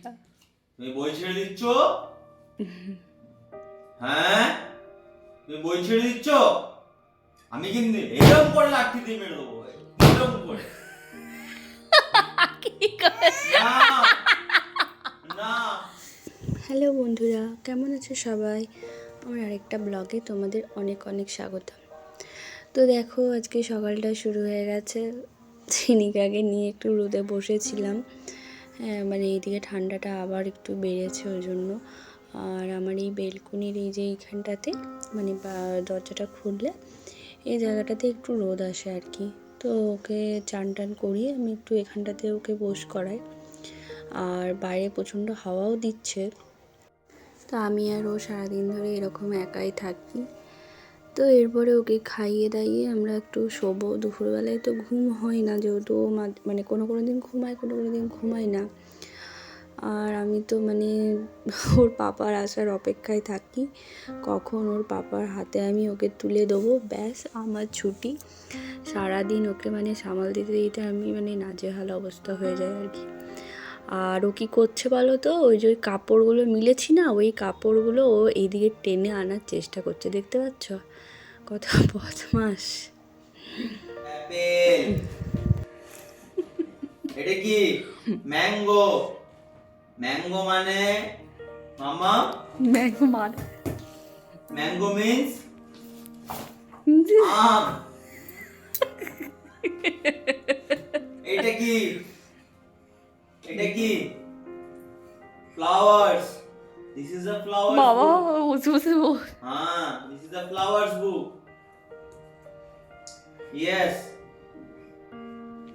বইটা তুমি বই ছেড়ে দিচ্ছ? হ্যাঁ? তুমি বই ছেড়ে দিচ্ছ? আমি কিন্তু এরকম করে লাঠি দিয়ে মেরে দেবো এরকম করে। হ্যালো বন্ধুরা কেমন আছো সবাই? আমার আরেকটা ব্লগে তোমাদের অনেক অনেক স্বাগত। তো দেখো আজকে সকালটা শুরু হয়ে গেছে। চিনিকাকে নিয়ে একটু রোদে বসেছিলাম। মানে এইদিকে ঠান্ডাটা আবার একটু বেড়েছে ওই জন্য। আর আমার এই বেলকুনির এই যে এইখানটাতে মানে দরজাটা খুললে, এই জায়গাটাতে একটু রোদ আসে আর কি। তো ওকে চান টান করিয়ে আমি একটু এখানটাতে ওকে বস করাই। আর বাইরে প্রচণ্ড হাওয়াও দিচ্ছে। তো আমি আর ও সারাদিন ধরে এরকম একাই থাকি। তো এরপরে ওকে খাইয়ে দাইয়ে আমরা একটু শোবো। দুপুরবেলায় তো ঘুম হয় না যেহেতু মানে কোনো কোনো দিন ঘুমায়, কোনো কোনো দিন ঘুমায় না। আর আমি তো মানে ওর পাপার আসার অপেক্ষায় থাকি। কখন ওর পাপার হাতে আমি ওকে তুলে দেবো? ব্যাস, আমার ছুটি। সারাদিন ওকে মানে সামাল দিতে দিতে আমি মানে নাজেহাল অবস্থা হয়ে যায় আর কি। আর ও কী করছে বলো তো? ওই যে ওই কাপড়গুলো মিলেছি না ওই কাপড়গুলো ও এইদিকে টেনে আনার চেষ্টা করছে দেখতে পাচ্ছ? কত বদমাস এটা কি? ম্যাঙ্গো। ম্যাঙ্গো মানে মামা ম্যাঙ্গো মার ম্যাঙ্গো মিন্স আম। এটা কি? কি flowers this is a flower বাবা বসে বসে বল। हाँ this is the flowers book yes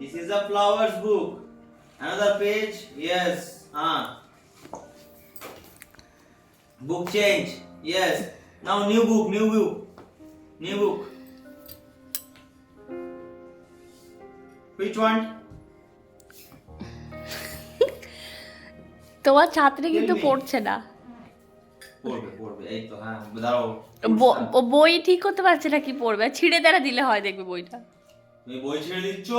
this is the flowers book another page yes ah book change yes now new book new book new book which one তোমার ছাত্রী কিন্তু পড়ছে না। হ্যাঁ বই ঠিক করতে পারছে না কি পড়বে? ছিঁড়ে দ্বারা দিলে হয় দেখবে বইটা। তুমি বই ছেড়ে দিচ্ছ?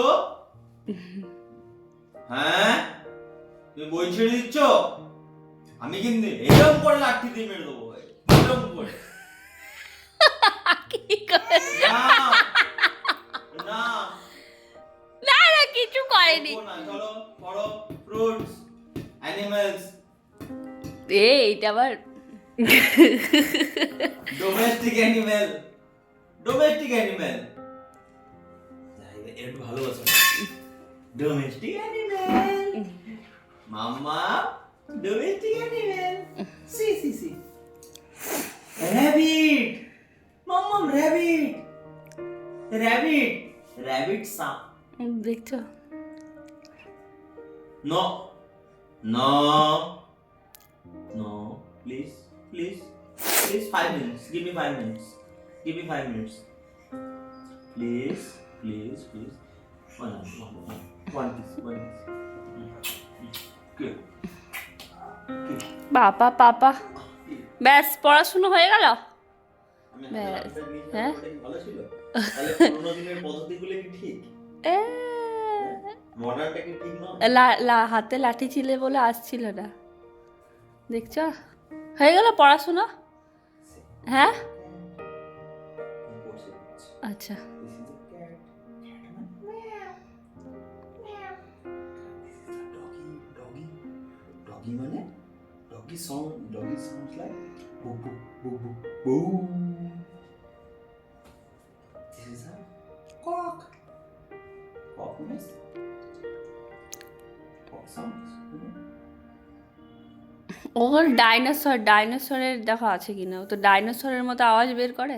হ্যাঁ? তুমি বই ছেড়ে দিচ্ছ? আমি কিন্তু এরকম করে লাঠি দিয়ে মেরে দেবো এরকম করে। কি করে? না না। কিছু করেনি। না চলো পড়ো ফ্রুটস। অ্যানিমালস এই এইটা আবার। ডোমেস্টিক অ্যানিমেল ডোমেস্টিক অ্যানিমেল একটু ভালোবাসো। Domestic animal mamma domestic animal see see see. Rabbit mamma rabbit rabbit rabbit সা দেখছ? No no no please please please five minutes give me five minutes give me five minutes please please please one one one one piece one piece good বাবা। পাপা ব্যাস পড়াশুনো হয়ে গেল? ব্যাস, হ্যাঁ? পদ্ধতিগুলো কি ঠিক? হাতে লাঠি ছিল বলে আসছিল না দেখছ হয়ে গেল পড়াশোনা হ্যাঁ। আচ্ছা মানে মানে? Doggy sound. Doggy sounds like boo boo boo boo boo. This is a cock. Cock means ওর ডাইনোসর ডাইনোসরের দেখো আছে কিনা? ও তো ডাইনোসরের মতো আওয়াজ বের করে?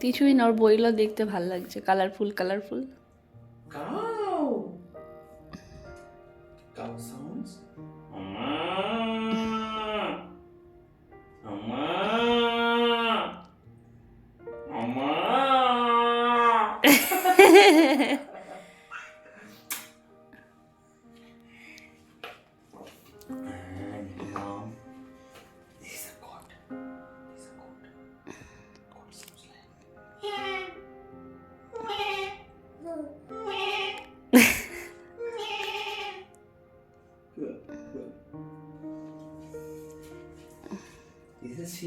কিছুই না ওর বইগুলো দেখতে ভালো লাগছে। Colourful colourful Cow.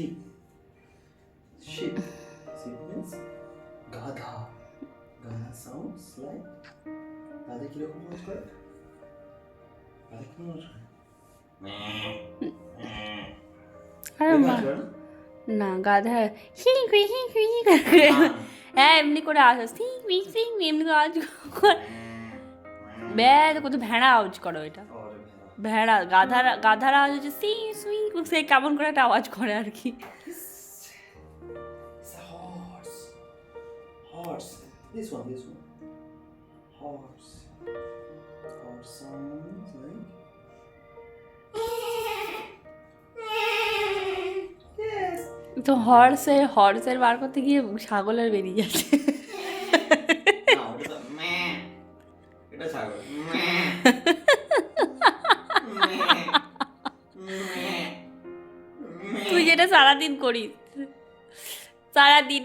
sheep. Sheep. Sheep means গাধা গাধা sounds like গাধা কীরকম আওয়াজ করে গাধা কীরকম আওয়াজ করে আরে মা না? গাধা হিং হুই হিং হুই হিং করে। হ্যাঁ এমনি করে আওয়াজ। সিং হুই সিং এমনি করে আওয়াজ করে ব্যাদ কত ভেড়া আওয়াজ করো এটা ভেড়া গাধার গাধার আওয়াজ হচ্ছে সি সুই এরকম সেই কেমন করে একটা আওয়াজ করে আর কি। তো হর্সে হর্সের বার করতে গিয়ে ছাগলের বেরিয়ে যাচ্ছে সারাদিন করিস সারাদিন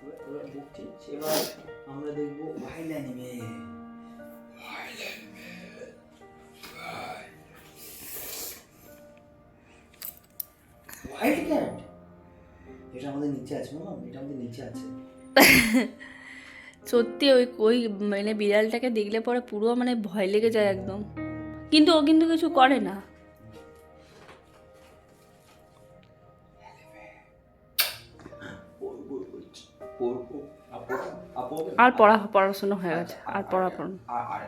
এবার- এবার দেখছি, এবার আমরা দেখব ওয়াইল্ড অ্যানিমেল ওয়াইল্ড ক্যাট এটা আমাদের নিচে আছে মামা এটা আমাদের নিচে আছে। সত্যি ওই ওই মানে বিড়ালটাকে দেখলে পরে পুরো মানে ভয় লেগে যায় একদম। কিন্তু ও কিন্তু কিছু করে না। আর পড়া পড়াশোনা হয়ে গেছে আর পড়া পড়া আর আর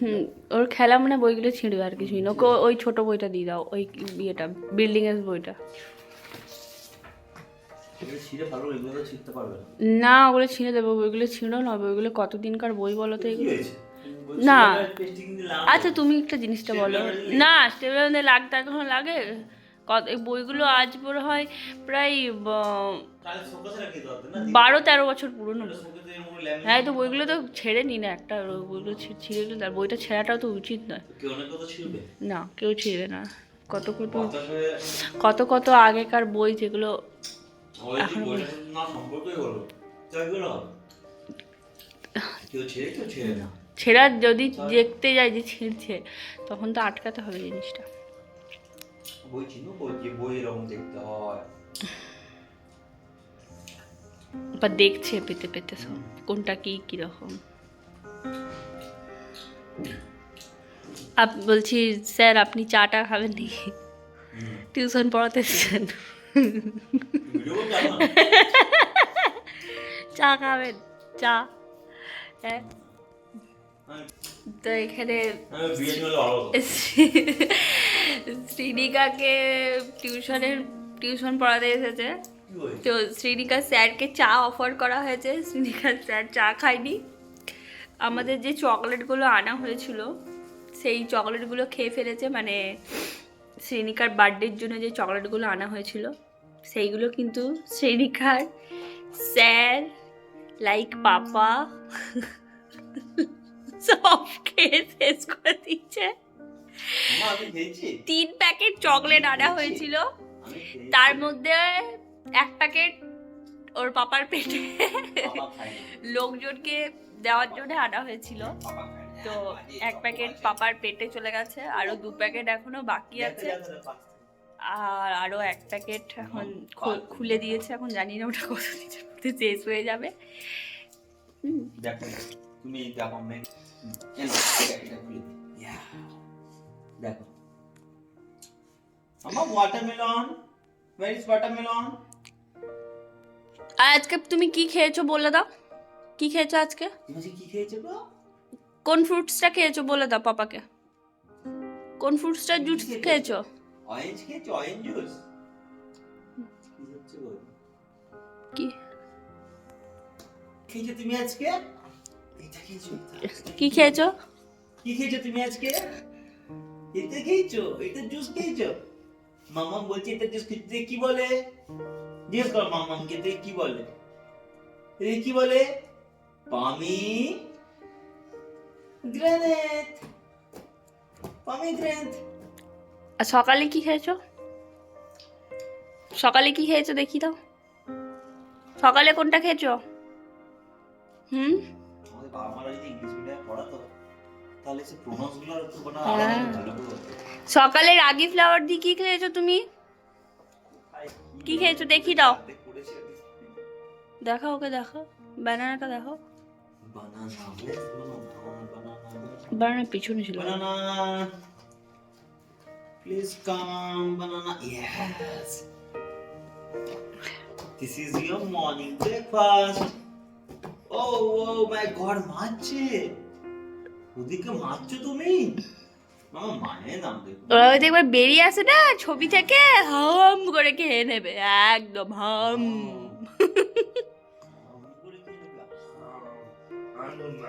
হুম ওর খেলা মানে বইগুলো ছিঁড়বে আর কিছুই না। ওই ছোট বইটা দিয়ে দাও ওই ইয়েটা বিল্ডিং এর বইটা। না। ওগুলো ছিঁড়ে দেবো বইগুলো ছিঁড়ো না বইগুলো কতদিনকার বই বলো তো এগুলো? না। আচ্ছা তুমি একটা জিনিসটা বলো। না স্টেবিলার লাগতে এখন লাগে? বইগুলো আজ মনে হয় প্রায় বারো তেরো বছর পুরনো হ্যাঁ তো বইগুলো তো ছেড়ে নি না একটা বইগুলো ছিঁড়ে গেলে আর বইটা ছেঁড়াটাও তো উচিত নয়। না কেউ ছিঁড়ে না। কত কত কত কত আগেকার বই যেগুলো ওই যে বইটা না সম্পর্কই হলো তাইগুলো কেউ ছেড়ে কেউ ছেড়ে না। ছেঁড়া যদি দেখতে যায় যে ছিঁড়ছে তখন তো আটকাতে হবে জিনিসটা। বই চিনো বই যে বই এরকম দেখতে হয় বা দেখছে পেতে পেতে সব কোনটা কি কীরকম আপ বলছি স্যার আপনি চাটা খাবেন নি টিউশন পড়াতে এসেছেন চা খাবেন চা হ্যাঁ তো এখানে শ্রীনিকাকে টিউশনের টিউশন পড়াতে এসেছে। তো শ্রীনিকা স্যারকে চা অফার করা হয়েছে। শ্রীনিকা স্যার চা খায়নি। আমাদের যে চকলেটগুলো আনা হয়েছিল সেই চকলেটগুলো খেয়ে ফেলেছে। মানে শ্রীনিকার বার্থডের জন্য যে চকলেটগুলো আনা হয়েছিল সেইগুলো কিন্তু শ্রীনিকার স্যার লাইক পাপা সব খেয়ে শেষ করে দিচ্ছে তিন প্যাকেট চকলেট আনা হয়েছিল। তার মধ্যে এক প্যাকেট ওর পাপার পেটে লোকজনকে দেওয়ার জন্য আনা হয়েছিল। তো এক প্যাকেট পাপার পেটে চলে গেছে। আরও দু প্যাকেট এখনও বাকি আছে। আর আরও এক প্যাকেট এখন খুলে দিয়েছে। এখন জানি না ওটা কত দিনের শেষ হয়ে যাবে। তুমি দেখো দেখো। মামা ওয়াটারমেলন ওয়্যার ইজ ওয়াটারমেলন আজকে তুমি কি খেয়েছো বলে দাও? কি খেয়েছো আজকে? তুমি কি খেয়েছো গো? কোন ফ্রুটসটা খেয়েছো বলে দাও পাপাকে? কোন ফ্রুটসটা জুস খেয়েছো? অরেঞ্জ খেয়েছো? অরেঞ্জ জুস কি খেয়েছো তুমি আজকে। কি খেয়েছো? কি খেয়েছো তুমি আজকে? এটা খেয়েছো? এটা জুস খেয়েছো? মাম্মা বলছে এটা জুস খেতে কি বলে? জিজ্ঞেস কর মাম্মামকে তুই কি বলে? কি বলে? পামি গ্রেনেড। পামি গ্রেনেড। আর সকালে কি খেয়েছো? সকালে কি খেয়েছো দেখি দাও। সকালে কোনটা খেয়েছো? হুম? আমাদের বাবা মারা যদি ইংলিশ মিডিয়ামে পড়াতো। সকালে রাগি ফ্লাওয়ার দিয়ে কি খেয়েছো তুমি? কি খেয়েছো? দেখি দাও। দেখো ওকে দেখো। ব্যানানাটা দেখো। বানানা পিছনে ছিল। Please come banana yes this is your morning breakfast oh oh my god মারছে। ওদিকে মারছো তুমি মানে ওরা হয়তো একবার বেরিয়ে আসে না ছবি থেকে হাম করে খেয়ে নেবে একদম হাম bueno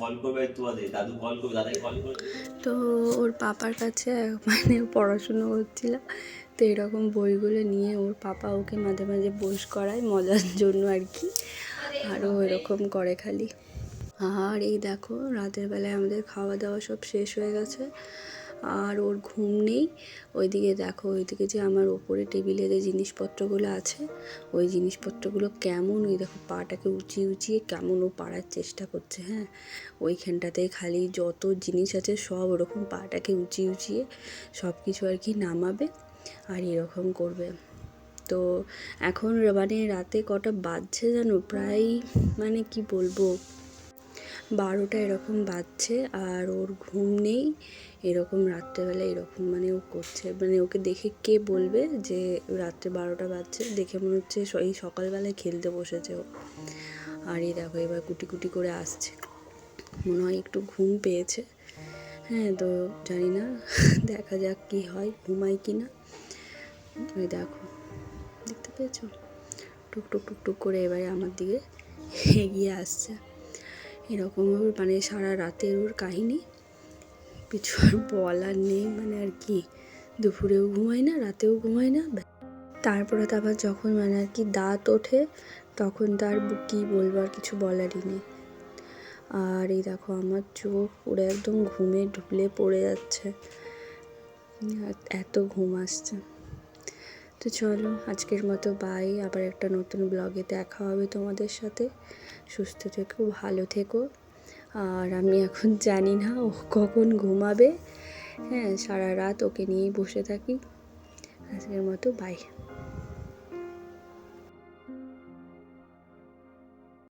কল করবে দাদু কল করবে কল করবে। তো ওর পাপার কাছে মানে পড়াশুনো করছিল তো এরকম বইগুলো নিয়ে ওর পাপা ওকে মাঝে মাঝে বস করায়, মজার জন্য আর কি। আরও এরকম করে খালি। আর এই দেখো, রাতের বেলায় আমাদের খাওয়া দাওয়া সব শেষ হয়ে গেছে। আর ওর ঘুম নেই। ওইদিকে দেখো, ওইদিকে যে আমার ওপরে টেবিলে যে জিনিসপত্রগুলো আছে, ওই জিনিসপত্রগুলো কেমন, ওই দেখো পাটাকে উঁচিয়ে উঁচিয়ে কেমন ও পাড়ার চেষ্টা করছে হ্যাঁ? ওইখানটাতে খালি যত জিনিস আছে সব ওরকম পাটাকে উঁচিয়ে উঁচিয়ে সব কিছু আর কি নামাবে আর এরকম করবে। তো এখন মানে রাতে কটা বাজছে জানো? প্রায় মানে কি বলব? বারোটা এরকম বাজছে আর ওর ঘুম নেই। এরকম রাত্রেবেলা এরকম মানে ও করছে। মানে ওকে দেখে কে বলবে যে রাত্রে বারোটা বাজছে? দেখে মনে হচ্ছে এই সকালবেলায় খেলতে বসেছে ও। আর এই দেখো এবার কুটি কুটি করে আসছে। মনে হয় একটু ঘুম পেয়েছে। হ্যাঁ তো জানি না। দেখা যাক কি হয় ঘুমাই কি না। ওই দেখো। দেখতে পেয়েছ? টুক টুক করে এবারে আমার দিকে এগিয়ে আসছে। এরকম ওর মানে সারা রাতের ওর কাহিনী। কিছু আর বলার নেই মানে আর কি, দুপুরেও ঘুমায় না, রাতেও ঘুমায় না। তারপরে তো আবার যখন মানে আর কি, দাঁত ওঠে, তখন তার কি বলব, আর কিছু বলারই নেই। আর এই দেখো, আমার চোখ পুরো একদম ঘুমে ঢুলে পড়ে যাচ্ছে। এত ঘুম আসছে। তো চলো, আজকের মতো বাই আবার একটা নতুন ব্লগে দেখা হবে তোমাদের সাথে। সুস্থ থেকো, ভালো থেকো। আর আমি এখন জানি না ও কখন ঘুমাবে। হ্যাঁ সারা রাত ওকে নিয়ে বসে থাকি। আজকের মতো বাই